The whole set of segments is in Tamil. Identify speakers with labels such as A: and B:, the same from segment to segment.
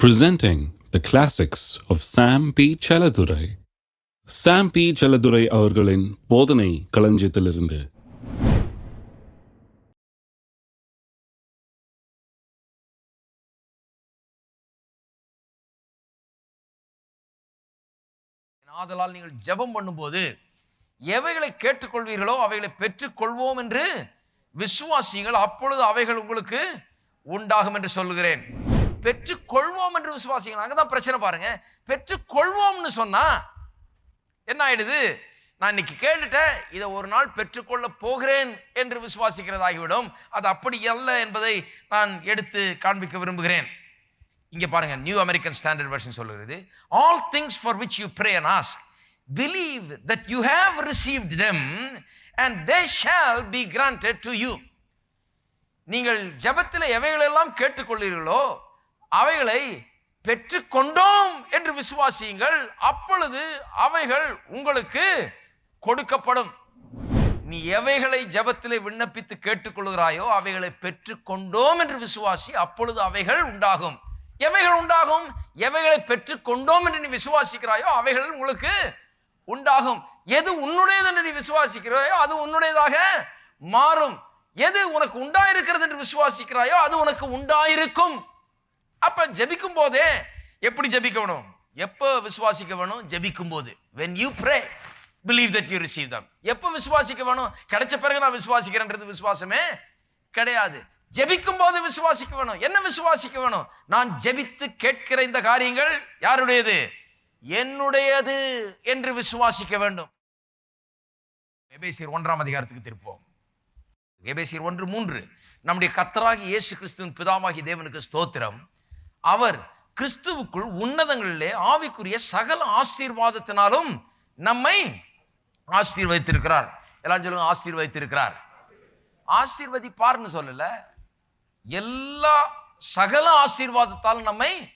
A: presenting the classics of Sam P. Chaladurai. Sam P. Chaladurai அவர்களின் போதனை களஞ்சியத்திலிருந்து
B: ஆதலால் நீங்கள் ஜெபம் பண்ணும்போது எவைகளை கேட்டுக்கொள்வீர்களோ அவைகளை பெற்றுக்கொள்வோம் என்று விசுவாசிகள் அப்பொழுது அவைகள் உங்களுக்கு உண்டாகும் என்று சொல்லுகிறேன் பெற்றுக்கொள்வோம் என்று விசுவாசிங்கள் அங்கதான் பிரச்சனை பாருங்க. பெற்றுக்கொள்வோம்னு சொன்னா என்ன ஆயிடுது? நான் இன்னைக்கு கேட்டுட்டேன் இதை ஒரு நாள் பெற்றுக்கொள்ள போகிறேன் என்று விசுவாசிக்கிறதாகிவிடும். அது அப்படி அல்ல என்பதை நான் எடுத்து காண்பிக்க விரும்புகிறேன். இங்கே பாருங்க நியூ அமெரிக்கன் ஸ்டாண்டர்ட் வெர்ஷன் சொல்லுகிறது all things for which you pray and ask believe that you have received them and they shall be granted to you நீங்கள் ஜெபத்தில் எவைகளெல்லாம் கேட்டுக்கொள்ளீர்களோ அவைகளை பெற்றுக்கொண்டோம் என்று விசுவாசியுங்கள். அப்பொழுது அவைகள் உங்களுக்கு கொடுக்கப்படும். நீ எவைகளை ஜபத்திலே விண்ணப்பித்து கேட்டுக்கொள்கிறாயோ அவைகளை பெற்றுக்கொண்டோம் என்று விசுவாசி அப்பொழுது அவைகள் உண்டாகும். எவைகள் உண்டாகும்? எவைகளை பெற்றுக்கொண்டோம் என்று நீ விசுவாசிக்கிறாயோ அவைகள் உங்களுக்கு உண்டாகும். எது உன்னுடையது என்று நீ விசுவாசிக்கிறாயோ அது உன்னுடையதாக மாறும். எது உனக்கு உண்டாயிருக்கிறது என்று விசுவாசிக்கிறாயோ அது உனக்கு உண்டாயிருக்கும். அப்ப ஜபிக்கும் போதே எப்படி ஜெபிக்க வேணும் எப்போ விசுவாசிக்க வேணும்? ஜபிக்கும் போது when you pray believe that you receive them எப்போ விசுவாசிக்க வேணும்? கிடைச்ச பிறகு நான் விசுவாசிக்கிறேன்றது விசுவாசமே கிடையாது. ஜெபிக்கும் போது விசுவாசிக்க வேணும். என்ன விசுவாசிக்க வேணும்? நான் ஜெபித்து கேட்கிற இந்த காரியங்கள் யாருடையது? என்னுடையது என்று விசுவாசிக்க வேண்டும். எபேசியர் ஒன்றாம் அதிகாரத்துக்கு திருப்போம் எபேசியர் ஒன்று மூன்று. நம்முடைய கத்தராகி இயேசு கிறிஸ்துவின் பிதாமாகி தேவனுக்கு ஸ்தோத்திரம். அவர் கிறிஸ்துவுக்குள் உன்னதங்களிலே ஆவிக்குரிய சகல ஆசீர்வாதத்தினாலும் நம்மை ஆசீர்வதித்திருக்கிறார். எல்லாம் சொல்லுங்க ஆசீர்வதித்திருக்கிறார். ஆசீர்வதிப்பார்னு சொல்லல. எல்லா சகல ஆசீர்வாதத்தாலும் நம்மை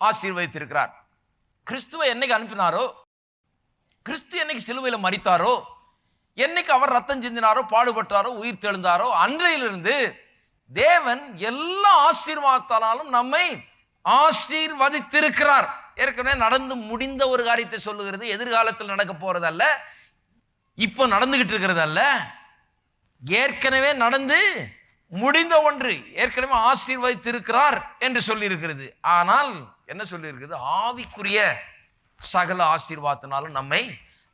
B: ஆசீர்வதித்திருக்கிறார். கிறிஸ்துவை என்னைக்கு அனுப்பினாரோ கிறிஸ்து என்னைக்கு சிலுவையில் மறித்தாரோ என்னைக்கு அவர் ரத்தம் சிந்தினாரோ பாடுபட்டாரோ உயிர் தெழுந்தாரோ அன்றையிலிருந்து தேவன் எல்லா ஆசீர்வாதத்தாலும் நம்மை ஆசீர்வதித்திருக்கிறார். ஏற்கனவே நடந்து முடிந்த ஒரு காரியத்தை சொல்லுகிறது எதிர்காலத்தில் நடக்க போறதல்ல இப்போ நடந்துகிட்டு இருக்கிறது அல்ல ஏற்கனவே நடந்து முடிந்த ஒன்று ஏற்கனவே ஆசீர்வதித்திருக்கிறார் என்று சொல்லியிருக்கிறது. ஆனால் என்ன சொல்லியிருக்கிறது? ஆவிக்குரிய சகல ஆசீர்வாதத்தினாலும் நம்மை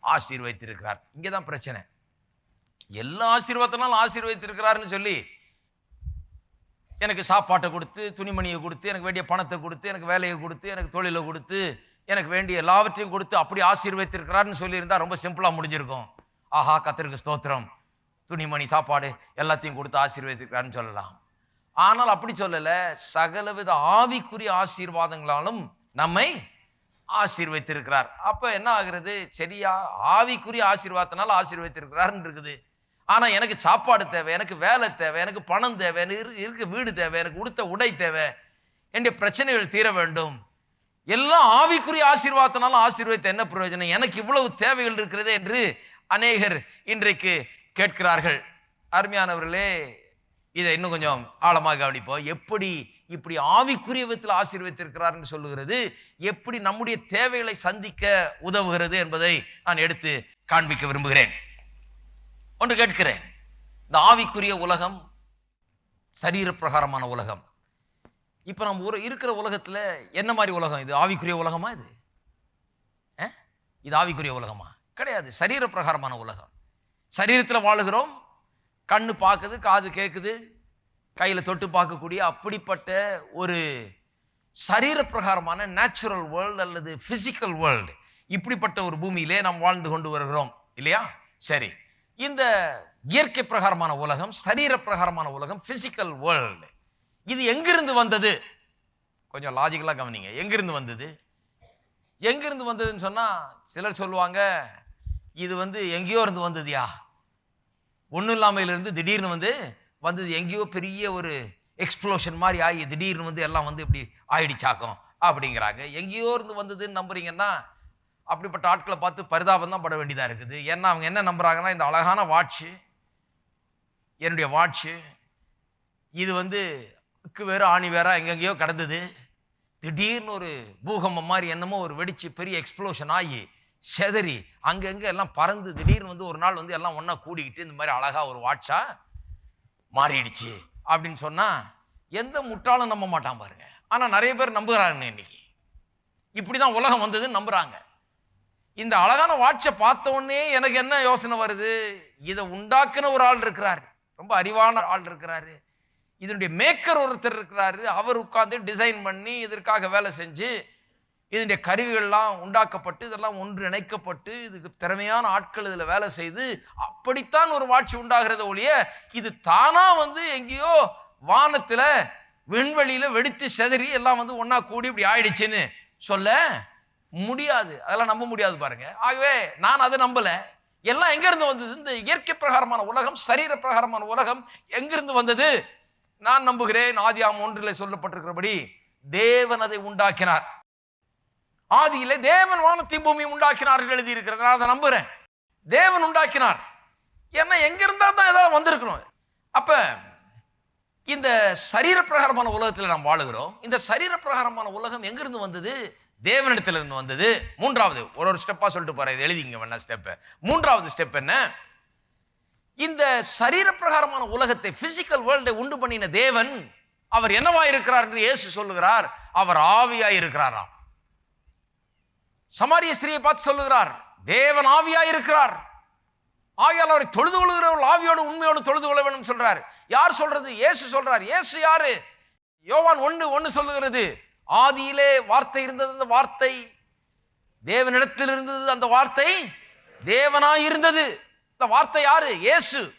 B: ஆசீர்வதித்திருக்கிறார். இங்கே தான் பிரச்சனை. எல்லா ஆசீர்வாதத்தினாலும் ஆசீர்வதித்திருக்கிறார்னு சொல்லி எனக்கு சாப்பாட்டை கொடுத்து துணிமணியை கொடுத்து எனக்கு வேண்டிய பணத்தை கொடுத்து எனக்கு வேலையை கொடுத்து எனக்கு தொழிலை கொடுத்து எனக்கு வேண்டிய எல்லாவற்றையும் கொடுத்து அப்படி ஆசீர்வதித்திருக்கிறார்னு சொல்லியிருந்தால் ரொம்ப சிம்பிளாக முடிஞ்சிருக்கும். ஆஹா கத்திரிக்கு ஸ்தோத்திரம். துணிமணி சாப்பாடு எல்லாத்தையும் கொடுத்து ஆசீர்வதித்திருக்கிறான்னு சொல்லலாம். ஆனால் அப்படி சொல்லலை. சகலவித ஆவிக்குரிய ஆசீர்வாதங்களாலும் நம்மை ஆசீர்வதித்திருக்கிறார். அப்போ என்ன ஆகுறது? சரியா ஆவிக்குரிய ஆசீர்வாதத்தினால் ஆசீர்வதித்திருக்கிறார்னு இருக்குது. ஆனால் எனக்கு சாப்பாடு தேவை எனக்கு வேலை தேவை எனக்கு பணம் தேவை எனக்கு இருக்க வீடு தேவை எனக்கு உடுத்த உடை தேவை என்னுடைய பிரச்சனைகள் தீர வேண்டும். எல்லாம் ஆவிக்குரிய ஆசீர்வாதத்தினாலும் ஆசீர்வாதத்தை என்ன பிரயோஜனம்? எனக்கு இவ்வளவு தேவைகள் இருக்கிறதே என்று அநேகர் இன்றைக்கு கேட்கிறார்கள். அருமையானவர்களே இதை இன்னும் கொஞ்சம் ஆழமாக கவனிப்போம். எப்படி இப்படி ஆவிக்குரிய விதத்தில் ஆசீர்வதித்திருக்கிறார்னு சொல்லுகிறது எப்படி நம்முடைய தேவைகளை சந்திக்க உதவுகிறது என்பதை நான் எடுத்து காண்பிக்க விரும்புகிறேன். ஒன்று கேட்கிறேன். இந்த ஆவிக்குரிய உலகம் சரீரப்பிரகாரமான உலகம். இப்போ நம்ம ஒரு இருக்கிற உலகத்தில் என்ன மாதிரி உலகம்? இது ஆவிக்குரிய உலகமா இது? இது ஆவிக்குரிய உலகமா? கிடையாது. சரீரப்பிரகாரமான உலகம். சரீரத்தில் வாழுகிறோம். கண்ணு பார்க்குது காது கேட்குது கையில் தொட்டு பார்க்கக்கூடிய அப்படிப்பட்ட ஒரு சரீரப்பிரகாரமான நேச்சுரல் வேர்ல்டு அல்லது ஃபிசிக்கல் வேர்ல்டு இப்படிப்பட்ட ஒரு பூமியிலே நாம் வாழ்ந்து கொண்டு வருகிறோம். இல்லையா? சரி. இந்த இயற்கை பிரகாரமான உலகம் சரீர பிரகாரமான உலகம் பிசிக்கல் வேர்ல்டு இது எங்கிருந்து வந்தது? கொஞ்சம் லாஜிக்கலாக கவனிங்க. எங்கிருந்து வந்தது? எங்கிருந்து வந்ததுன்னு சொன்னால் சிலர் சொல்லுவாங்க இது வந்து எங்கேயோ இருந்து வந்ததுயா? ஒன்றும் இல்லாமையிலிருந்து திடீர்னு வந்து வந்தது எங்கேயோ பெரிய ஒரு எக்ஸ்ப்ளோஷன் மாதிரி ஆகி திடீர்னு வந்து எல்லாம் வந்து இப்படி ஆயிடுச்சாக்கும் அப்படிங்கிறாங்க. எங்கேயோ இருந்து வந்ததுன்னு நம்புறீங்கன்னா அப்படிப்பட்ட ஆட்களை பார்த்து பரிதாபம் தான் பட வேண்டியதாக இருக்குது. ஏன்னா அவங்க என்ன நம்புகிறாங்கன்னா இந்த அழகான வாட்ச்சு என்னுடைய வாட்ச்சு இது வந்து அக்கு வேறு ஆணி வேற எங்கெங்கேயோ கிடந்தது. திடீர்னு ஒரு பூகம்பம் மாதிரி என்னமோ ஒரு வெடிச்சு பெரிய எக்ஸ்ப்ளோஷன் ஆகி செதறி அங்கங்கே எல்லாம் பறந்து திடீர்னு வந்து ஒரு நாள் வந்து எல்லாம் ஒன்றா கூடிக்கிட்டு இந்த மாதிரி அழகாக ஒரு வாட்சா மாறிடுச்சு. அப்படின்னு சொன்னால் எந்த முட்டாளும் நம்ப மாட்டான் பாருங்க. ஆனால் நிறைய பேர் நம்புகிறாங்க இன்னைக்கு. இப்படிதான் உலகம் வந்ததுன்னு நம்புகிறாங்க இந்த அழகான வாட்சை பார்த்த உடனே எனக்கு என்ன யோசனை வருது? இதை உண்டாக்குன ஒரு ஆள் இருக்கிறாரு. ரொம்ப அறிவான ஆள் இருக்கிறாரு. இதனுடைய மேக்கர் ஒருத்தர் இருக்கிறாரு. அவர் உட்காந்து டிசைன் பண்ணி இதற்காக வேலை செஞ்சு இதனுடைய கருவிகள்லாம் உண்டாக்கப்பட்டு இதெல்லாம் ஒன்று இணைக்கப்பட்டு இதுக்கு திறமையான ஆட்கள் இதில் வேலை செய்து அப்படித்தான் ஒரு வாட்சி உண்டாகிறத ஒழிய இது தானாக வந்து எங்கேயோ வானத்தில் விண்வெளியில் வெடித்து செதறி எல்லாம் வந்து ஒன்றா கூடி இப்படி ஆயிடுச்சுன்னு சொல்ல முடியாது. அதெல்லாம் நம்ப முடியாது பாருங்க. ஆகவே நான் அதை நம்பலை. எல்லாம் எங்கேருந்து வந்தது? இந்த இயற்கை பிரகாரமான உலகம் சரீர பிரகாரமான உலகம் எங்கிருந்து வந்தது? நான் நம்புகிறேன். ஆதியாம் ஒன்றில் சொல்லப்பட்டிருக்கிறபடி தேவன் அதை உண்டாக்கினார். ஆதியிலே தேவன் வானத்தையும் பூமியும் உண்டாக்கினார் என்று எழுதியிருக்கிறது. நான் அதை நம்புகிறேன் தேவன் உண்டாக்கினார். ஏன்னா எங்கே இருந்தா தான் ஏதாவது வந்திருக்கணும். அப்போ இந்த சரீர பிரகாரமான உலகத்தில் நாம் வாழுகிறோம். இந்த சரீர பிரகாரமான உலகம் எங்கிருந்து வந்தது? தேவனிடத்திலிருந்து வந்தது. மூன்றாவது ஒரு ஒரு ஸ்டெப்பா சொல்லிட்டு போகிறேன் இது எழுதிங்க வேணா ஸ்டெப்பு மூன்றாவது ஸ்டெப் என்ன? இந்த சரீர பிரகாரமான உலகத்தை பிசிக்கல் வேர்ல்டை உண்டு பண்ணின தேவன் அவர் என்னவா இருக்கிறார் என்று இயேசு சொல்லுகிறார். அவர் ஆவியாய் இருக்கிறாராம். சமாரிய ஸ்திரியை பார்த்து சொல்லுகிறார் தேவன் ஆவியாய் இருக்கிறார். ஆவியால் அவரை தொழுது கொள்கிறவர்கள் ஆவியோடு உண்மையோடு தொழுது கொள்ள வேண்டும் சொல்றார். யார் சொல்றது? இயேசு சொல்றார். இயேசு யாரு? யோவான் ஒன்று ஒன்று சொல்லுகிறது. ஆதியிலே வார்த்தை இருந்தது அந்த வார்த்தை. தேவனிடத்தில் இருந்தது அந்த வார்த்தை. தேவனாய் இருந்தது இந்த வார்த்தை யாரு? இயேசு.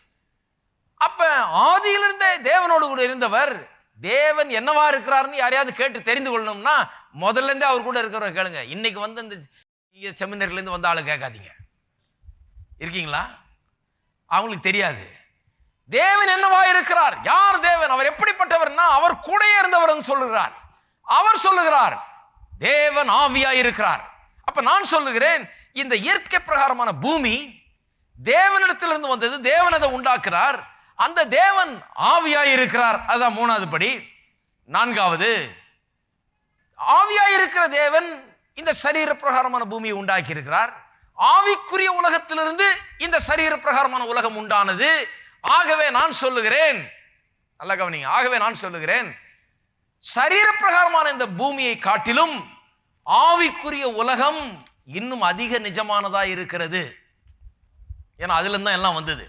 B: அப்ப ஆதியிலிருந்தே தேவனோடு கூட இருந்தவர். தேவன் என்னவா இருக்கிறாருன்னு யாரையாவது கேட்டு தெரிந்து கொள்ளணும்னா முதல்ல இருந்தே அவர் கூட இருக்கிறவங்க கேளுங்க. இன்னைக்கு வந்து இந்த செமினர்லேருந்து வந்த ஆளு கேட்காதீங்க. இருக்கீங்களா? அவங்களுக்கு தெரியாது. தேவன் என்னவா இருக்கிறார்? யார் தேவன்? அவர் எப்படிப்பட்டவர்னா அவர் கூடயே இருந்தவர் சொல்லுகிறார். அவர் சொல்லுகிறார் தேவன் ஆவியா இருக்கிறார். அப்ப நான் சொல்லுகிறேன் இந்த இயற்கை பிரகாரமான பூமி தேவனிடத்திலிருந்து வந்தது தேவன் அதை உண்டாக்குறார் அந்த தேவன் ஆவியாய் இருக்கிறார். அதுதான் மூணாவது படி. நான்காவது ஆவியாய் இருக்கிற தேவன் இந்த சரீர பிரகாரமான பூமியை உண்டாக்கி இருக்கிறார் ஆவிக்குரிய உலகத்திலிருந்து இந்த சரீர பிரகாரமான உலகம் உண்டானது. ஆகவே நான் சொல்லுகிறேன் நல்ல கவனிங்க ஆகவே நான் சொல்லுகிறேன் சரீரப்பிரகாரமான இந்த பூமியை காட்டிலும் ஆவிக்குரிய உலகம் இன்னும் அதிக நிஜமானதா இருக்கிறது. ஏன்னா அதுல தான் எல்லாம் வந்தது.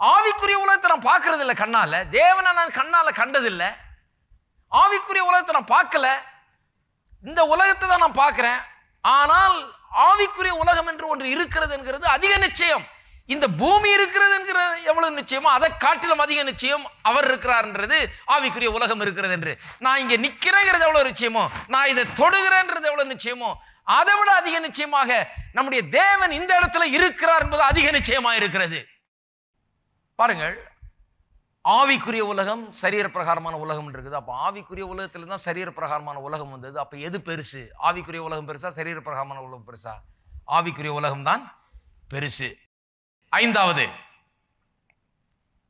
B: ஆவிக்குரிய உலகத்தை நான் பார்க்கறது இல்லை கண்ணால. தேவனை நான் கண்ணால கண்டதில்லை. ஆவிக்குரிய உலகத்தை நான் பார்க்கல. இந்த உலகத்தை தான் நான் பார்க்குறேன். ஆனால் ஆவிக்குரிய உலகம் என்று ஒன்று இருக்கிறது என்கிறது அதிக நிச்சயம். இந்த பூமி இருக்கிறதுங்கிற எவ்வளவு நிச்சயமோ அதை காட்டிலும் அதிக நிச்சயம் அவர் இருக்கிறார்ன்றது ஆவிக்குரிய உலகம் இருக்கிறது என்று. நான் இங்கே நிற்கிறேங்கிறது எவ்வளவு நிச்சயமோ நான் இதை தொடுகிறேன்றது எவ்வளவு நிச்சயமோ அதை விட அதிக நிச்சயமாக நம்முடைய தேவன் இந்த இடத்துல இருக்கிறார் என்பது அதிக நிச்சயமாக இருக்கிறது. பாருங்கள் ஆவிக்குரிய உலகம் சரீர பிரகாரமான உலகம் இருக்குது. அப்போ ஆவிக்குரிய உலகத்தில் தான் சரீர பிரகாரமான உலகம் வந்தது. அப்போ எது பெருசு? ஆவிக்குரிய உலகம் பெருசா சரீர பிரகாரமான உலகம் பெருசா? ஆவிக்குரிய உலகம் தான் பெருசு. ஐந்தாவது.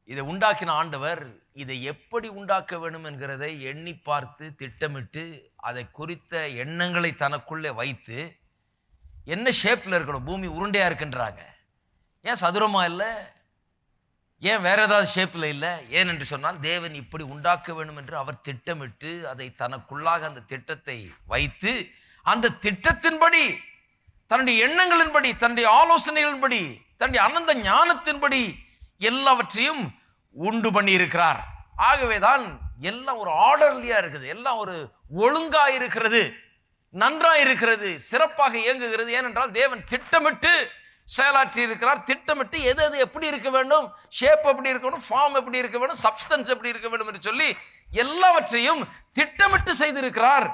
B: இதை உண்டாக்கின ஆண்டவர் இதை எப்படி உண்டாக்க வேண்டும் என்கிறதை எண்ணி பார்த்து திட்டமிட்டு அதை குறித்த எண்ணங்களை தனக்குள்ளே வைத்து என்ன ஷேப்பில் இருக்கணும்? பூமி உருண்டையாக இருக்குன்றாங்க. ஏன் சதுரமாக இல்லை? ஏன் வேறு ஏதாவது ஷேப்பில் இல்லை? ஏன் என்று சொன்னால் தேவன் இப்படி உண்டாக்க வேண்டும் என்று அவர் திட்டமிட்டு அதை தனக்குள்ளாக அந்த திட்டத்தை வைத்து அந்த திட்டத்தின்படி தன்னுடைய எண்ணங்களின்படி தன்னுடைய ஆலோசனைகளின்படி தன்னுடைய அனந்த ஞானத்தின்படி எல்லாவற்றையும் உண்டு பண்ணி இருக்கிறார் ஆகவேதான் எல்லாம் ஒரு ஆர்டர்லியா இருக்குது எல்லாம் ஒரு ஒழுங்கா இருக்கிறது நன்றா இருக்கிறது சிறப்பாக இயங்குகிறது. ஏனென்றால் தேவன் திட்டமிட்டு செயலாற்றி இருக்கிறார். திட்டமிட்டு எது எது எப்படி இருக்க வேண்டும் ஷேப் எப்படி இருக்கணும் ஃபார்ம் எப்படி இருக்க வேண்டும் சப்ஸ்டன்ஸ் எப்படி இருக்க வேண்டும் என்று சொல்லி எல்லாவற்றையும் திட்டமிட்டு செய்திருக்கிறார்.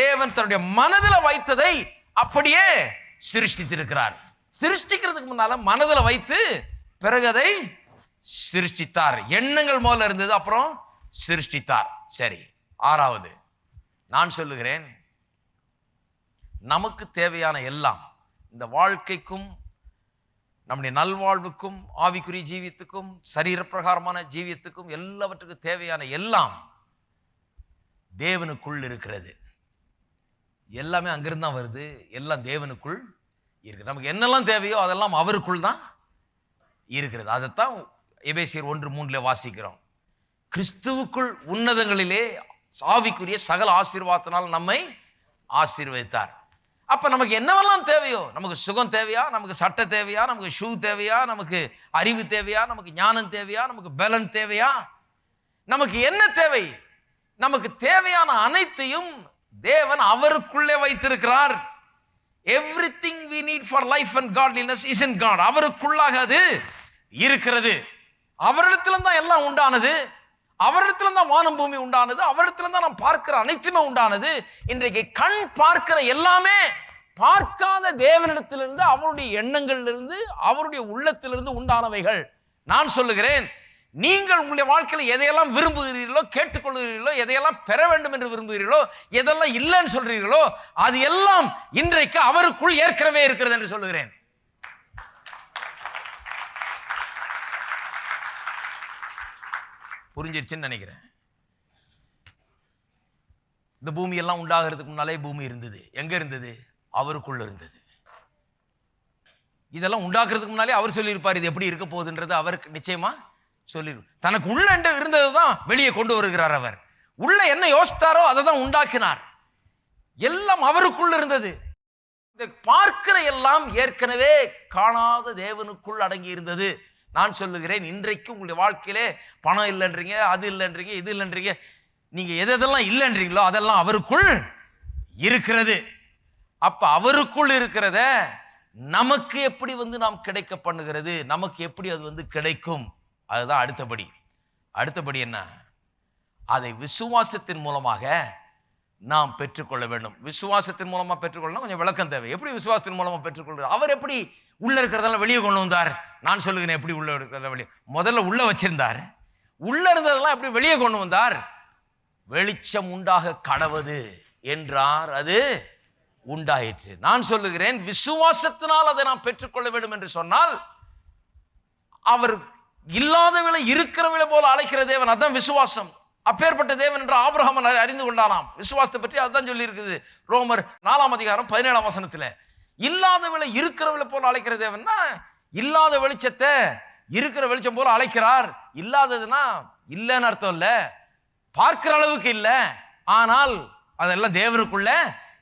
B: தேவன் தன்னுடைய மனதில் வைத்ததை அப்படியே சிருஷ்டித்திருக்கிறார். சிருஷ்டிக்கிறதுக்கு முன்னால மனதில் வைத்து பிறகு அதை சிருஷ்டித்தார். எண்ணங்கள் முதல்ல இருந்தது அப்புறம் சிருஷ்டித்தார். சரி ஆறாவது. நான் சொல்லுகிறேன் நமக்கு தேவையான எல்லாம் இந்த வாழ்க்கைக்கும் நம்முடைய நல்வாழ்வுக்கும் ஆவிக்குரிய ஜீவியத்துக்கும் சரீரப்பிரகாரமான ஜீவியத்துக்கும் எல்லாவற்றுக்கும் தேவையான எல்லாம் தேவனுக்குள் இருக்கிறது. எல்லாமே அங்கிருந்து தான் வருது. எல்லாம் தேவனுக்குள் இருக்குது. நமக்கு என்னெல்லாம் தேவையோ அதெல்லாம் அவருக்குள் தான் இருக்கிறது. அதைத்தான் எபேசியர் ஒன்று மூன்றில் வாசிக்கிறோம். கிறிஸ்துவுக்குள் உன்னதங்களிலே சாவிக்குரிய சகல ஆசீர்வாதத்தினால் நம்மை ஆசீர்வதித்தார். அப்போ நமக்கு என்னவெல்லாம் தேவையோ? நமக்கு சுகம் தேவையா? நமக்கு சட்டை தேவையா? நமக்கு ஷூ தேவையா? நமக்கு அறிவு தேவையா? நமக்கு ஞானம் தேவையா? நமக்கு பலன் தேவையா? நமக்கு என்ன தேவை? நமக்கு தேவையான அனைத்தையும் தேவன் அவருக்குள்ளே வைத்திருக்கிறார். Everything we need for life and godliness is in God அவருக்குள்ளாக அது இருக்கிறது. அவரிடத்துல தான் எல்லாம் உண்டானது. அவரிடத்துல தான் வானம் பூமி உண்டானது. அவரிடத்துல தான் நாம் பார்க்கிற அனைத்துமே உண்டானது. இன்றைக்கு கண் பார்க்கிற எல்லாமே பார்க்காத தேவனிடத்திலிருந்து அவருடைய எண்ணங்களிலிருந்து அவருடைய உள்ளத்திலிருந்து உண்டானவைகள். நான் சொல்லுகிறேன் நீங்கள் உங்களுடைய வாழ்க்கையில் எதையெல்லாம் விரும்புகிறீர்களோ கேட்டுக்கொள்கிறீர்களோ எதையெல்லாம் பெற வேண்டும் என்று விரும்புகிறீர்களோ எதெல்லாம் இல்லைன்னு சொல்கிறீர்களோ அது எல்லாம் இன்றைக்கு அவருக்குள் ஏற்கனவே இருக்கிறது என்று சொல்லுகிறேன். புரிஞ்சிருச்சுன்னு நினைக்கிறேன். இந்த பூமி எல்லாம் உண்டாகிறதுக்கு முன்னாலே பூமி இருந்தது. எங்க இருந்தது? அவருக்குள்ள இருந்தது. இதெல்லாம் உண்டாக்குறதுக்கு முன்னாலே அவர் சொல்லியிருப்பார் இது எப்படி இருக்க போகுதுன்றது அவருக்கு நிச்சயமா சொல்லிடும் தனக்கு உள்ள என்று இருந்தது தான் வெளியே கொண்டு வருகிறார் அவர். உள்ள என்ன யோசித்தாரோ அதை தான் உண்டாக்கினார். எல்லாம் அவருக்குள் இருந்தது. இந்த பார்க்கிற எல்லாம் ஏற்கனவே காணாத தேவனுக்குள் அடங்கி இருந்தது. நான் சொல்லுகிறேன் இன்றைக்கு உங்களுடைய வாழ்க்கையிலே பணம் இல்லைன்றீங்க அது இல்லைன்றீங்க இது இல்லைன்றீங்க நீங்கள் எது எதெல்லாம் இல்லைன்றீங்களோ அதெல்லாம் அவருக்குள் இருக்கிறது. அப்போ அவருக்குள் இருக்கிறத நமக்கு எப்படி வந்து நாம் கிடைக்க பண்ணுகிறது? நமக்கு எப்படி அது வந்து கிடைக்கும்? அதுதான் அடுத்தபடி. அடுத்தபடி என்ன? அதை விசுவாசத்தின் மூலமாக நாம் பெற்றுக்கொள்ள வேண்டும். விசுவாசத்தின் மூலமாக பெற்றுக்கொள்ளலாம் கொஞ்சம் விளக்கம் தேவை. எப்படி விசுவாசத்தின் மூலமாக பெற்றுக்கொள்கிறார்? அவர் எப்படி உள்ளே இருக்கிறதெல்லாம் வெளியே கொண்டு வந்தார்? நான் சொல்லுகிறேன் எப்படி உள்ள இருக்கிறத வெளியே. முதல்ல உள்ளே வச்சிருந்தார். உள்ளே இருந்ததெல்லாம் எப்படி வெளியே கொண்டு வந்தார்? வெளிச்சம் உண்டாக கடவது என்றார். அது உண்டாயிற்று. நான் சொல்லுகிறேன் விசுவாசத்தினால் அதை நாம் பெற்றுக்கொள்ள வேண்டும் என்று சொன்னால் அவர் இல்லாதவளை இருக்கிறவளை போல அழைக்கிற தேவன் அதான் விசுவாசம். அப்பேற்பட்ட தேவன் என்று ஆபிரகம் அறிந்து கொண்டானாம் விசுவாசத்தை பற்றி அதுதான் சொல்லி இருக்குது ரோமர் நாலாம் அதிகாரம் பதினேழாம் வசனத்தில். இல்லாதவளை இருக்கிறவளை போல அழைக்கிற தேவன்னா இல்லாத வெளிச்சத்தை இருக்கிற வெளிச்சம் போல அழைக்கிறார். இல்லாததுன்னா இல்லைன்னு அர்த்தம் இல்லை. பார்க்கிற அளவுக்கு இல்லை. ஆனால் அதெல்லாம் தேவனுக்குள்ள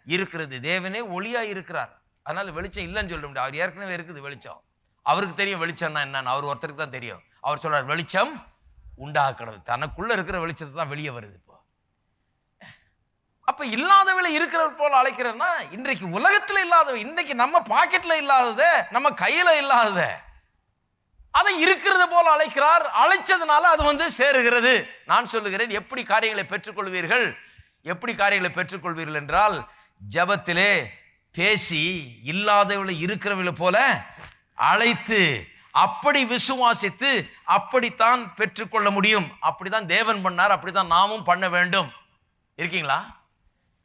B: இருக்கிறது. தேவனே ஒளியா இருக்கிறார். அதனால வெளிச்சம் இல்லைன்னு சொல்ல முடியாது. அவர் ஏற்கனவே இருக்குது வெளிச்சம். அவருக்கு தெரியும் வெளிச்சம்னா என்னன்னு. அவர் ஒருத்தருக்கு தான் தெரியும். அவர் சொல்கிறார் வெளிச்சம் உண்டாக தனக்குள்ளே இருக்கிற வெளிச்சத்தை தான் வெளியே வருது இப்போ. அப்போ இல்லாதவளை இருக்கிறவர் போல் அழைக்கிறன்னா இன்றைக்கு உலகத்தில் இல்லாதவ இன்றைக்கு நம்ம பாக்கெட்டில் இல்லாதத நம்ம கையில் இல்லாதத அதை இருக்கிறது போல் அழைக்கிறார். அழைச்சதுனால அது வந்து சேருகிறது. நான் சொல்லுகிறேன் எப்படி காரியங்களை பெற்றுக்கொள்வீர்கள்? எப்படி காரியங்களை பெற்றுக்கொள்வீர்கள் என்றால் ஜபத்திலே பேசி இல்லாதவளை இருக்கிறவளை போல அழைத்து அப்படி விசுவாசித்து அப்படித்தான் பெற்றுக்கொள்ள முடியும். அப்படிதான் தேவன் பண்ணார். அப்படிதான் நாமும் பண்ண வேண்டும். இருக்கீங்களா?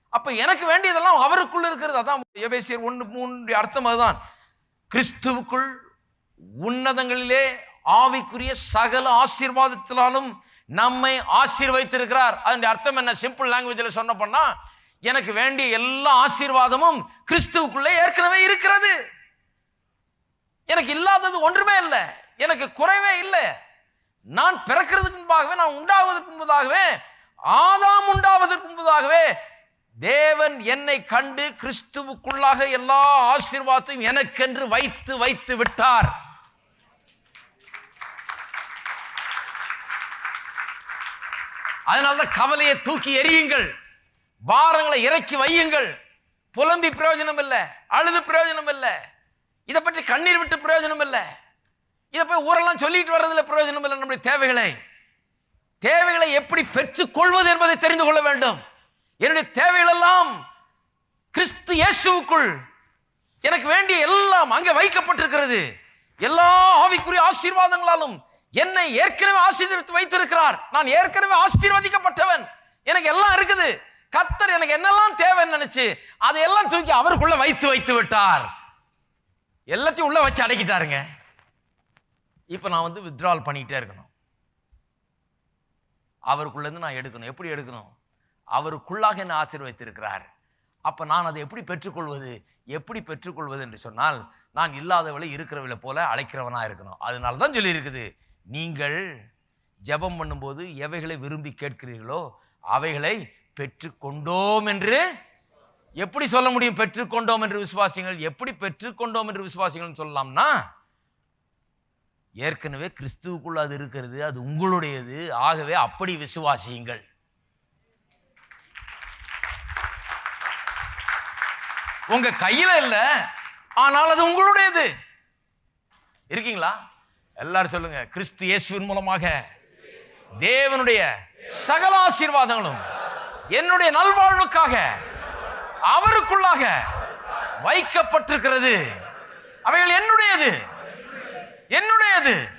B: அப்ப எனக்கு வேண்டியதெல்லாம் அவருக்குள்ள இருக்கிறது. அதான் எபேசியர் ஒன்று மூன்று அர்த்தம் அதுதான். கிறிஸ்துவுக்குள் உன்னதங்களிலே ஆவிக்குரிய சகல ஆசீர்வாதத்தினாலும் நம்மை ஆசீர்வதித்திருக்கிறார். அதனுடைய அர்த்தம் என்ன? சிம்பிள் லாங்குவேஜில் சொன்ன பண்ணா எனக்கு வேண்டிய எல்லா ஆசீர்வாதமும் கிறிஸ்துவுக்குள்ளே ஏற்கனவே இருக்கிறது. எனக்கு இல்லாதது ஒன்றுமே இல்லை. எனக்கு குறைவே இல்லை. நான் பிறக்கிறதுக்கு முன்பாகவே நான் உண்டாவதற்கு முன்பதாகவே ஆதாம் உண்டாவதற்கு முன்பதாகவே தேவன் என்னை கண்டு கிறிஸ்துவுக்குள்ளாக எல்லா ஆசீர்வாதத்தையும் எனக்கென்று வைத்து வைத்து விட்டார். அதனாலதான் கவலையை தூக்கி எரியுங்கள் பாரங்களை இறக்கி வையுங்கள். புலம்பி பிரயோஜனம் இல்லை அழுது பிரயோஜனம் இல்லை இதை பற்றி கண்ணீர் விட்டு பிரயோஜனம் இல்லை இதை போய் ஊரெல்லாம் சொல்லிட்டு வர்றதுல பிரயோஜனம் இல்லை நம்முடைய தேவைகளை. தேவைகளை எப்படி பெற்றுக் கொள்வது என்பதை தெரிந்து கொள்ள வேண்டும். என்னுடைய தேவைகள் எல்லாம் கிறிஸ்து இயேசுவுக்குள் எனக்கு வேண்டிய எல்லாம் அங்கே வைக்கப்பட்டிருக்கிறது. எல்லா ஆவிக்குரிய ஆசீர்வாதங்களாலும் என்னை ஏற்கனவே ஆசீர்வதித்து வைத்திருக்கிறார். நான் ஏற்கனவே ஆசீர்வதிக்கப்பட்டவன். எனக்கு எல்லாம் இருக்குது. கத்தர் எனக்கு என்னெல்லாம் தேவைன்னு நினைச்சு அதையெல்லாம் தூக்கி அவருக்குள்ள வைத்து வைத்து விட்டார். எல்லாத்தையும் உள்ளே வச்சு அடக்கிட்டாருங்க. இப்போ நான் வந்து வித்ட்ரால் பண்ணிக்கிட்டே இருக்கணும். அவருக்குள்ளேருந்து நான் எடுக்கணும். எப்படி எடுக்கணும்? அவருக்குள்ளாக என்ன ஆசீர்வதித்திருக்கிறார். அப்போ நான் அதை எப்படி பெற்றுக்கொள்வது? எப்படி பெற்றுக்கொள்வது என்று சொன்னால் நான் இல்லாதவளை இருக்கிறவளை போல அழைக்கிறவனாக இருக்கணும். அதனால தான் சொல்லியிருக்குது நீங்கள் ஜெபம் பண்ணும்போது எவைகளை விரும்பி கேட்கிறீர்களோ அவைகளை பெற்றுக்கொண்டோம் என்று எப்படி சொல்ல முடியும் பெற்றுக்கொண்டோம் என்று விசுவாசிங்கள் எப்படி பெற்றுக்கொண்டோம் என்று விசுவாசிகள் சொல்லலாம்னா ஏற்கனவே கிறிஸ்துவுக்குள்ள அது இருக்கிறது அது உங்களுடையது. ஆகவே அப்படி விசுவாசியுங்கள். உங்க கையில இல்லை ஆனால் அது உங்களுடையது. இருக்கீங்களா? எல்லாரும் சொல்லுங்க கிறிஸ்து இயேசுவின் மூலமாக தேவனுடைய சகல ஆசீர்வாதங்களும் என்னுடைய நல்வாழ்வுக்காக அவருக்குள்ளாக வைக்கப்பட்டிருக்கிறது. அவைகள் என்னுடையது? என்னுடையது.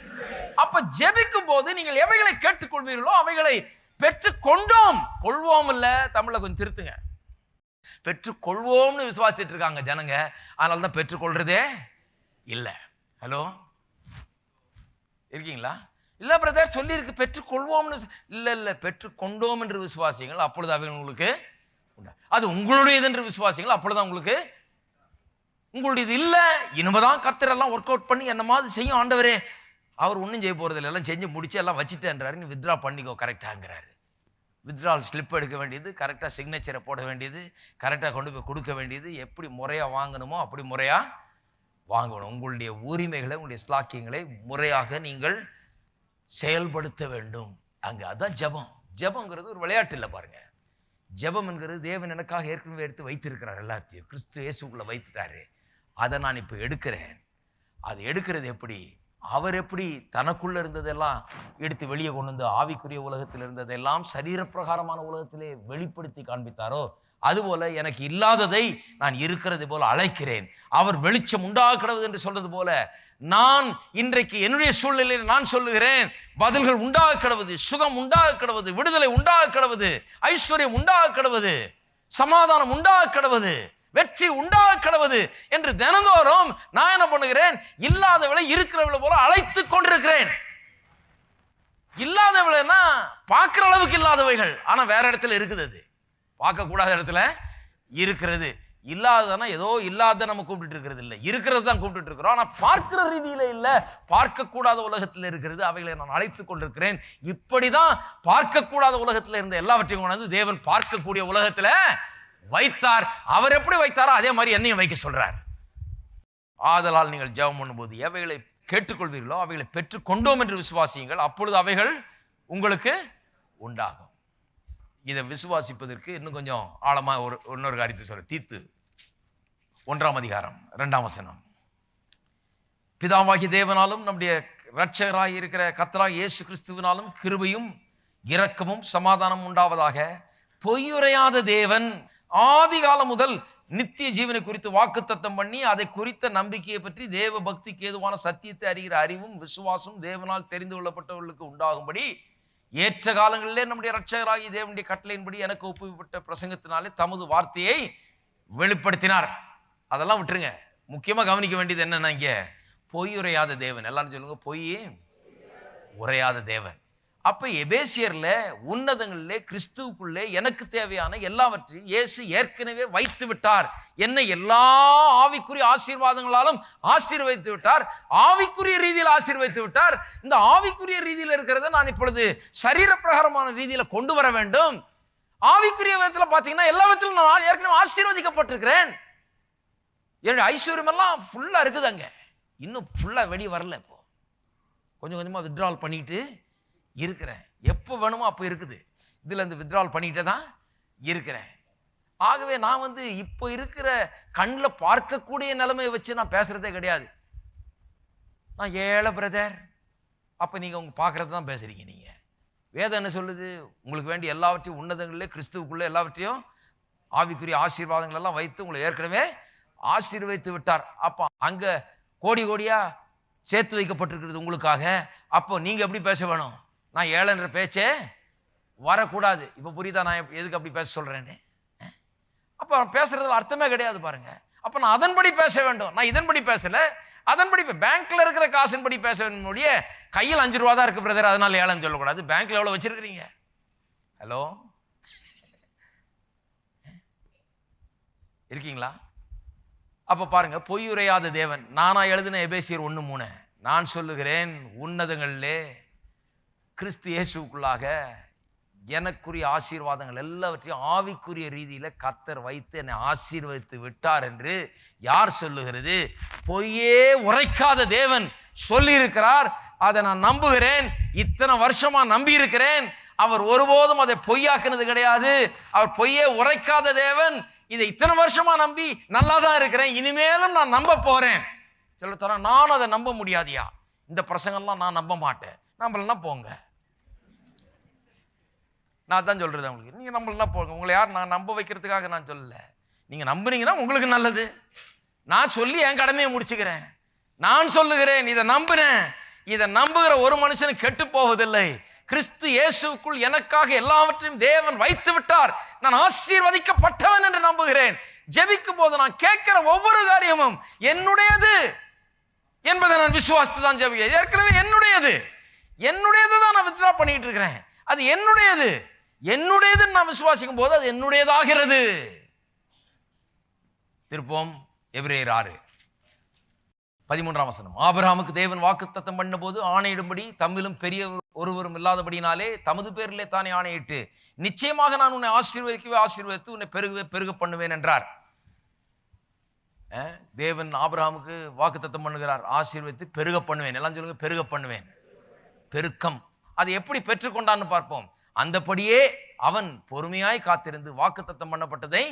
B: அப்ப ஜெபிக்கும் போது நீங்கள் எவைகளை கேட்டுக்கொள்வீர்களோ அவைகளை பெற்று கொண்டோம் கொள்வோம் இல்ல தமிழை கொஞ்சம் திருத்துங்க. பெற்றுக்கொள்வோம்னு விசுவாசித்துட்டு இருக்காங்க ஜனங்க. அதனால தான் பெற்றுக்கொள்றதே இல்லை. ஹலோ இருக்கீங்களா? இல்ல பிரதர் சொல்லியிருக்கு. பெற்றுக்கொள்வோம்னு இல்ல இல்ல. பெற்றுக்கொண்டோம் என்று விசுவாசிங்கள் அப்பொழுது அவைகள் உங்களுக்கு உண்டா. அது உங்களுடையது என்று விசுவாசிங்கள் அப்பொழுது உங்களுக்கு உங்களுடையது இல்லை. இனிமேதான் கர்த்தர் ஒர்க் அவுட் பண்ணி என்ன மாதிரி செய்யும் ஆண்டவரே. அவர் ஒன்றும் செய்ய போறது எல்லாம் செஞ்சு முடிச்சு எல்லாம் வச்சுட்டேன்றாரு. நீ வித்ட்ரா பண்ணிக்கோ கரெக்டாங்கிறாரு வித்ரால் ஸ்லிப் எடுக்க வேண்டியது கரெக்டாக சிக்னேச்சரை போட வேண்டியது கரெக்டாக கொண்டு போய் கொடுக்க வேண்டியது எப்படி முறையாக வாங்கணுமோ அப்படி முறையாக வாங்கணும். உங்களுடைய உரிமைகளை உங்களுடைய ஸ்லாக்கியங்களை முறையாக நீங்கள் செயல்படுத்த வேண்டும். அங்கே அதான் ஜெபம். ஜபங்கிறது ஒரு விளையாட்டு இல்லை பாருங்கள் ஜெபம் என்கிறது தேவன் எனக்காக ஏற்கனவே எடுத்து வைத்திருக்கிறார் எல்லாத்தையும். கிறிஸ்து இயேசுக்குள்ளே வைத்துட்டாரு. அதை நான் இப்போ எடுக்கிறேன். அது எடுக்கிறது எப்படி? அவர் எப்படி தனக்குள்ளே இருந்ததெல்லாம் எடுத்து வெளியே கொண்டு வந்து ஆவிக்குரிய உலகத்தில் இருந்ததெல்லாம் சரீரப்பிரகாரமான உலகத்திலே வெளிப்படுத்தி காண்பித்தாரோ? அதுபோல எனக்கு இல்லாததை நான் இருக்கிறது போல அழைக்கிறேன். அவர் வெளிச்சம் உண்டாக என்று சொல்றது போல நான் இன்றைக்கு என்னுடைய சூழ்நிலையில் நான் சொல்லுகிறேன் பதில்கள் உண்டாக கிடவது சுகம் உண்டாக கிடவது விடுதலை உண்டாக கிடவது ஐஸ்வர்யம் உண்டாக கிடவது சமாதானம் உண்டாக கிடவது வெற்றி உண்டாக கிடவது என்று தினந்தோறும் நான் என்ன பண்ணுகிறேன் இல்லாதவளை இருக்கிறவளை போல அழைத்து கொண்டிருக்கிறேன். இல்லாதவளைன்னா பார்க்குற அளவுக்கு இல்லாதவைகள் ஆனால் வேற இடத்துல இருக்குது அது. பார்க்கக்கூடாத இடத்துல இருக்கிறது. இல்லாததுனா ஏதோ இல்லாத நம்ம கூப்பிட்டு இருக்கிறது இல்லை. இருக்கிறது தான் கூப்பிட்டு இருக்கிறோம். ஆனால் பார்க்கிற ரீதியில இல்லை. பார்க்கக்கூடாத உலகத்தில் இருக்கிறது. அவைகளை நான் அழைத்து கொண்டிருக்கிறேன். இப்படி தான் பார்க்கக்கூடாத உலகத்தில் இருந்த எல்லாவற்றையும் கொண்டாந்து தேவன் பார்க்கக்கூடிய உலகத்தில் வைத்தார். அவர் எப்படி வைத்தாரோ அதே மாதிரி என்னையும் வைக்க சொல்றார். ஆதலால் நீங்கள் ஜெபம் பண்ணும்போது எவைகளை கேட்டுக்கொள்வீர்களோ அவைகளை பெற்றுக்கொண்டோம் என்று விசுவாசியுங்கள். அப்பொழுது அவைகள் உங்களுக்கு உண்டாகும். இதை விசுவாசிப்பதற்கு இன்னும் கொஞ்சம் ஆழமாக ஒரு இன்னொரு காரியத்தை சொல்ல தீத்து. ஒன்றாம் அதிகாரம் ரெண்டாம் வசனம். பிதாவாகி தேவனாலும் நம்முடைய இரட்சகராக இருக்கிற கத்தராக இயேசு கிறிஸ்துவினாலும் கிருபையும் இரக்கமும் சமாதானம் உண்டாவதாக பொய்யுரையாத தேவன் ஆதி காலம் முதல் நித்திய ஜீவனை குறித்து வாக்குத்தத்தம் பண்ணி அதை குறித்த நம்பிக்கையை பற்றி தேவ பக்திக்கு ஏதுவான சத்தியத்தை அறிகிற அறிவும் விசுவாசம் தேவனால் தெரிந்து கொள்ளப்பட்டவர்களுக்கு உண்டாகும்படி ஏற்ற காலங்களிலே நம்முடைய ரட்சகராகி தேவனுடைய கட்டளையின்படி எனக்கு ஒப்புவிப்பட்ட பிரசங்கத்தினாலே தமது வார்த்தையை வெளிப்படுத்தினார். அதெல்லாம் விட்டுருங்க. முக்கியமாக கவனிக்க வேண்டியது என்னென்னா இங்கே பொய் உரையாத தேவன். எல்லாரும் சொல்லுங்க பொய் உரையாத தேவன். அப்போ எபேசியரில் உன்னதங்களிலே கிறிஸ்துவுக்குள்ளே எனக்கு தேவையான எல்லாவற்றையும் இயேசு ஏற்கனவே வைத்து விட்டார். என்னை எல்லா ஆவிக்குரிய ஆசீர்வாதங்களாலும் ஆசீர்வதித்து விட்டார். ஆவிக்குரிய ரீதியில் ஆசீர்வதித்து விட்டார். இந்த ஆவிக்குரிய ரீதியில் இருக்கிறத நான் இப்பொழுது சரீர பிரகாரமான கொண்டு வர வேண்டும். ஆவிக்குரிய விதத்தில் பார்த்தீங்கன்னா எல்லா விதத்திலும் நான் ஏற்கனவே ஆசீர்வதிக்கப்பட்டிருக்கிறேன். என்னுடைய ஐஸ்வர்யமெல்லாம் ஃபுல்லாக இருக்குது அங்கே இன்னும் ஃபுல்லாக வெளியே வரல இப்போ. கொஞ்சம் கொஞ்சமாக வித்ட்ரால் பண்ணிட்டு இருக்கிறேன். எப்போ வேணுமோ அப்போ இருக்குது. இதில் இந்த வித்ட்ரால் பண்ணிக்கிட்டே தான் இருக்கிறேன். ஆகவே நான் வந்து இப்போ இருக்கிற கண்ணில் பார்க்கக்கூடிய நிலைமையை வச்சு நான் பேசுகிறதே கிடையாது. நான் ஏழை பிரதர் அப்போ நீங்கள் உங்கள் பார்க்குறது தான் பேசுகிறீங்க நீங்கள் வேதம் என்ன சொல்லுது? உங்களுக்கு வேண்டிய எல்லாவற்றையும் உன்னதங்களிலே கிறிஸ்துவுக்குள்ளே எல்லாவற்றையும் ஆவிக்குரிய ஆசீர்வாதங்கள் எல்லாம் வைத்து உங்களை ஏற்கனவே ஆசீர்வதித்து விட்டார். அப்போ அங்கே கோடி கோடியாக சேர்த்து வைக்கப்பட்டிருக்கிறது உங்களுக்காக. அப்போ நீங்கள் எப்படி பேச வேணும்? நான் ஏழைன்ற பேச்சே வரக்கூடாது. இப்போ புரியுதா? நான் எதுக்கு அப்படி பேச சொல்கிறேன்னு அப்போ பேசுகிறதுல அர்த்தமே கிடையாது பாருங்கள் அப்போ நான் அதன்படி பேச வேண்டும். நான் இதன்படி பேசலை. அதன்படி இப்போ பேங்க்கில் இருக்கிற காசின்படி பேச வேண்டிய கையில் அஞ்சு ரூபா தான் இருக்குது பிரதர் அதனால் ஏழைன்னு சொல்லக்கூடாது. பேங்க்கில் எவ்வளோ வச்சுருக்கிறீங்க? ஹலோ இருக்கீங்களா? அப்போ பாருங்கள் பொய் உரையாத தேவன். நானாக எழுதின எபேசியர் ஒன்று மூணு. நான் சொல்லுகிறேன் உன்னதங்களிலே கிறிஸ்து இயேசுக்குள்ளாக எனக்குரிய ஆசீர்வாதங்கள் எல்லாவற்றையும் ஆவிக்குரிய ரீதியில் கத்தர் வைத்து என்னை ஆசீர்வதித்து விட்டார் என்று யார் சொல்லுகிறது? பொய்யே உரைக்காத தேவன் சொல்லியிருக்கிறார். அதை நான் நம்புகிறேன். இத்தனை வருஷமா நம்பி இருக்கிறேன் அவர் ஒருபோதும் அதை பொய்யாக்குனது கிடையாது. அவர் பொய்யே உரைக்காத தேவன். இதை இத்தனை வருஷமா நம்பி நல்லா தான் இருக்கிறேன். இனிமேலும் நான் நம்ப போறேன். சொல்ல சொல்றேன் நான் அதை நம்ப முடியாதியா? இந்த பிரசங்கம்லாம் நான் நம்ப மாட்டேன். நம்மளெல்லாம் போங்க. நான் தான் சொல்கிறது உங்களுக்கு நீங்கள் நம்மளெல்லாம் போங்க. உங்களை யார் நான் நம்ப வைக்கிறதுக்காக நான் சொல்லலை. நீங்கள் நம்புனீங்கன்னா உங்களுக்கு நல்லது. நான் சொல்லி என் கடமையை முடிச்சுக்கிறேன். நான் சொல்லுகிறேன் இதை நம்புகிறேன் இதை நம்புகிற ஒரு மனுஷனும் கெட்டு போவதில்லை. கிறிஸ்து இயேசுக்குள் எனக்காக எல்லாவற்றையும் தேவன் வைத்து விட்டார். நான் ஆசீர்வதிக்கப்பட்டவன் என்று நம்புகிறேன். ஜெபிக்கும் போது நான் கேட்கிற ஒவ்வொரு காரியமும் என்னுடையது என்பதை நான் விசுவாசித்து தான் ஜெபிக்கிறேன். ஏற்கனவே என்னுடையது. என்னுடையது தான் நான் வித்ரா பண்ணிட்டு இருக்கிறேன். அது என்னுடையது. என்னுடையதுன்னு நான் விசுவாசிக்கும் போது அது என்னுடையதாகிறது. திருப்போம் எபிரேயர் ஆறு. பதிமூன்றாம் வசனம். ஆபிரகாமுக்கு தேவன் வாக்குத்தத்தம் பண்ணும்போது ஆணையிடும்படி தம்மிலும் பெரிய ஒருவரும் இல்லாதபடினாலே தமது பேரிலே தானே ஆணையிட்டு நிச்சயமாக நான் உன்னை ஆசீர்வதிக்கவே ஆசீர்வதித்து உன்னை பெருகவே பெருக பண்ணுவேன் என்றார். அஹ், தேவன் ஆபிரகாமுக்கு வாக்குத்தத்தம் பண்ணுகிறார். ஆசீர்வதித்து பெருக பண்ணுவேன். எல்லாம் சொல்லுங்க பெருக பண்ணுவேன். பெருக்கம். அது எப்படி பெற்றுக்கொண்டான்னு பார்ப்போம். அந்தபடியே அவன் பொறுமையாய் காத்திருந்து வாக்குத்தத்தம் பண்ணப்பட்டதை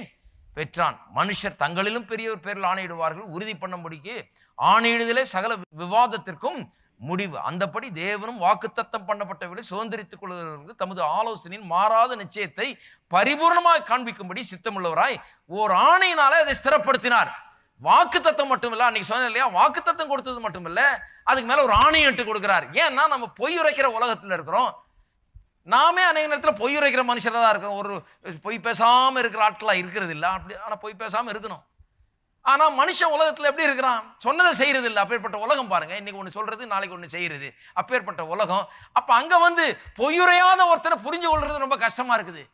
B: பெற்றான். மனுஷர் தங்களிலும் பெரியவர் பேரில் ஆணையிடுவார்கள். உறுதி பண்ண முடிக்கு ஆணையிடுதலே சகல விவாதத்திற்கும் முடிவு. அந்தபடி தேவனும் வாக்குத்தத்தம் பண்ணப்பட்டவர்களை சுதந்திரித்துக் கொள்வதற்கு தமது ஆலோசனையின் மாறாத நிச்சயத்தை பரிபூர்ணமாக காண்பிக்கும்படி சித்தமுள்ளவராய் ஓர் ஆணையினாலே அதை ஸ்திரப்படுத்தினார். வாக்குத்தத்தம் மட்டுமில்ல அன்னைக்கு சொன்னேன் இல்லையா? வாக்குத்தத்தம் கொடுத்தது மட்டுமில்ல அதுக்கு மேல ஒரு ஆணையம் இட்டு கொடுக்குறார். ஏன்னா நம்ம பொய் உரைக்கிற உலகத்தில் இருக்கிறோம். நாமே அநேக நேரத்தில் பொய் உரைக்கிற மனுஷராக தான் இருக்கோம். ஒரு பொய் பேசாமல் இருக்கிற ஆட்களாக இருக்கிறது இல்லை. அப்படி ஆனால் பொய் பேசாமல் இருக்கணும். ஆனால் மனுஷன் உலகத்தில் எப்படி இருக்கிறான்? சொன்னதை செய்கிறது இல்லை. அப்பேற்பட்ட உலகம் பாருங்கள் இன்னைக்கு ஒன்று சொல்கிறது நாளைக்கு ஒன்று செய்கிறது அப்பேற்பட்ட உலகம். அப்போ அங்கே வந்து பொய்யுரையாத ஒருத்தரை புரிஞ்சு கொள்வது ரொம்ப கஷ்டமாக இருக்குது.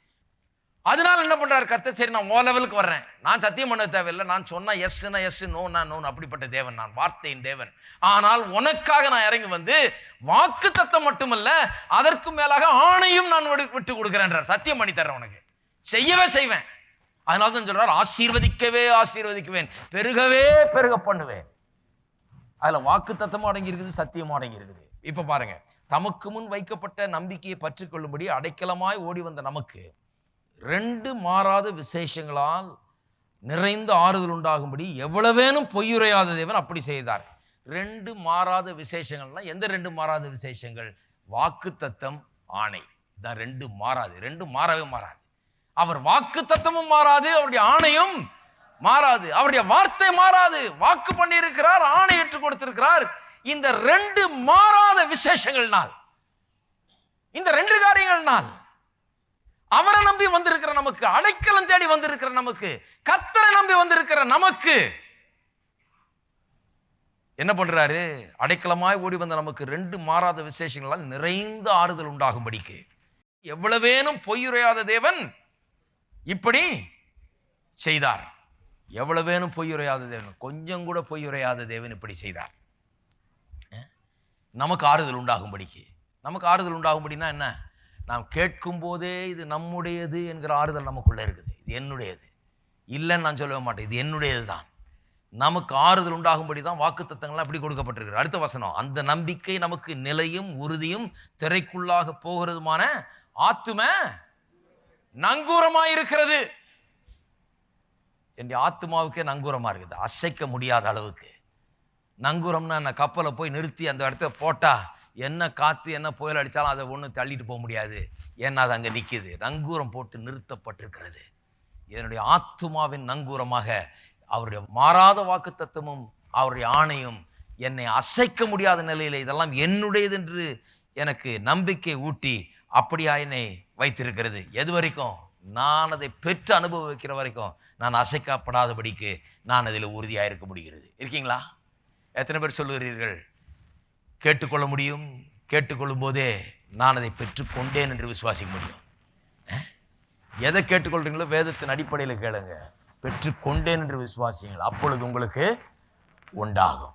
B: அதனால என்ன பண்றாரு கர்த்தர்? சரி நான் ஓ லெவலுக்கு வர்றேன். நான் சத்தியம் பண்ண தேவையில்லை. நான் சொன்னால் எஸ்னா எஸ் நோனா நோன் அப்படிப்பட்ட தேவன். நான் வார்த்தையின் தேவன். ஆனால் உனக்காக நான் இறங்கி வந்து வாக்கு தத்தம் மட்டுமல்ல அதற்கு மேலாக ஆணையும் நான் விட்டு கொடுக்குறேன்றார் சத்தியம் பண்ணி தர்றேன் உனக்கு. செய்யவே செய்வேன். அதனால தான் சொல்கிறார் ஆசீர்வதிக்கவே ஆசீர்வதிக்குவேன். பெருகவே பெருக பண்ணுவேன். அதுல வாக்கு தத்தமும் அடங்கி இருக்குது சத்தியமும் அடங்கி இருக்குது இப்ப பாருங்க தமக்கு முன் வைக்கப்பட்ட நம்பிக்கையை பற்றிக்கொள்ளும்படி அடைக்கலமாய் ஓடி வந்த நமக்கு ரெண்டு மாறாத விசேஷங்களால் நிறைந்த ஆறுதல் உண்டாகும்படி எவ்வளவேனும் பொய்யுரையாத தேவன் அப்படி செய்தார். ரெண்டு மாறாத விசேஷங்கள்னா எந்த ரெண்டு மாறாத விசேஷங்கள்? வாக்கு தத்தம் ஆணை. இதான் ரெண்டு மாறாது. ரெண்டு மாறவே மாறாது. அவர் வாக்கு தத்தமும் மாறாது அவருடைய ஆணையும் மாறாது. அவருடைய வார்த்தை மாறாது. வாக்கு பண்ணியிருக்கிறார் ஆணையிட்டு கொடுத்திருக்கிறார். இந்த ரெண்டு மாறாத விசேஷங்கள்னால் இந்த ரெண்டு காரியங்கள்னால் அவரை நம்பி வந்திருக்கிற நமக்கு அடைக்கலம் தேடி வந்திருக்கிற நமக்கு கத்தரை நம்பி வந்திருக்கிற நமக்கு என்ன பண்றாரு? அடைக்கலமாய் ஓடி வந்த நமக்கு ரெண்டு மாறாத விசேஷங்களால் நிறைந்த ஆறுதல் உண்டாகும்படிக்கு. எவ்வளவேனும் பொய்யுரையாத தேவன் இப்படி செய்தார். எவ்வளவேனும் பொய்யுரையாத தேவன் கொஞ்சம் கூட பொய்யுரையாத தேவன் இப்படி செய்தார். நமக்கு ஆறுதல் உண்டாகும்படிக்கு. நமக்கு ஆறுதல் உண்டாகும்படினா என்ன? நாம் கேட்கும் போதே இது நம்முடையது என்கிற ஆறுதல் நமக்குள்ளே இருக்குது. இது என்னுடையது. இல்லைன்னு நான் சொல்லவே மாட்டேன். இது என்னுடையது தான். நமக்கு ஆறுதல் உண்டாகும்படி தான் வாக்கு தத்தங்கள்லாம் அப்படி கொடுக்கப்பட்டிருக்கு அடுத்த வசனம். அந்த நம்பிக்கை நமக்கு நிலையும் உறுதியும் திரைக்குள்ளாக போகிறதுமான ஆத்தும நங்கூரமாக இருக்கிறது என் ஆத்மாவுக்கே நங்கூரமாக இருக்குது. அசைக்க முடியாத அளவுக்கு. நங்கூரம்னா நான் கப்பலை போய் நிறுத்தி அந்த இடத்த போட்டால் என்ன காற்று என்ன புயல் அடித்தாலும் அதை ஒன்றும் தள்ளிட்டு போக முடியாது. ஏன்னா அது அங்கே நிற்கிது நங்கூரம் போட்டு நிறுத்தப்பட்டிருக்கிறது. என்னுடைய ஆத்துமாவின் நங்கூரமாக அவருடைய மாறாத வாக்குத்தத்தமும் அவருடைய ஆணையும் என்னை அசைக்க முடியாத நிலையில் இதெல்லாம் என்னுடையது என்று எனக்கு நம்பிக்கை ஊட்டி அப்படியா என்னை வைத்திருக்கிறது. எது வரைக்கும்? நான் அதை பெற்று அனுபவிக்கிற வரைக்கும் நான் அசைக்கப்படாதபடிக்கு நான் அதில் உறுதியாக இருக்க முடிகிறது. இருக்கீங்களா? எத்தனை பேர் சொல்லுகிறீர்கள்? கேட்டுக்கொள்ள முடியும். கேட்டுக்கொள்ளும் போதே நான் அதை பெற்றுக்கொண்டேன் என்று விசுவாசிக்க முடியும். எதை கேட்டுக்கொள்றீங்களோ வேதத்தின் அடிப்படையில் கேளுங்க. பெற்றுக்கொண்டேன் என்று விசுவாசிங்கள் அப்பொழுது உங்களுக்கு உண்டாகும்.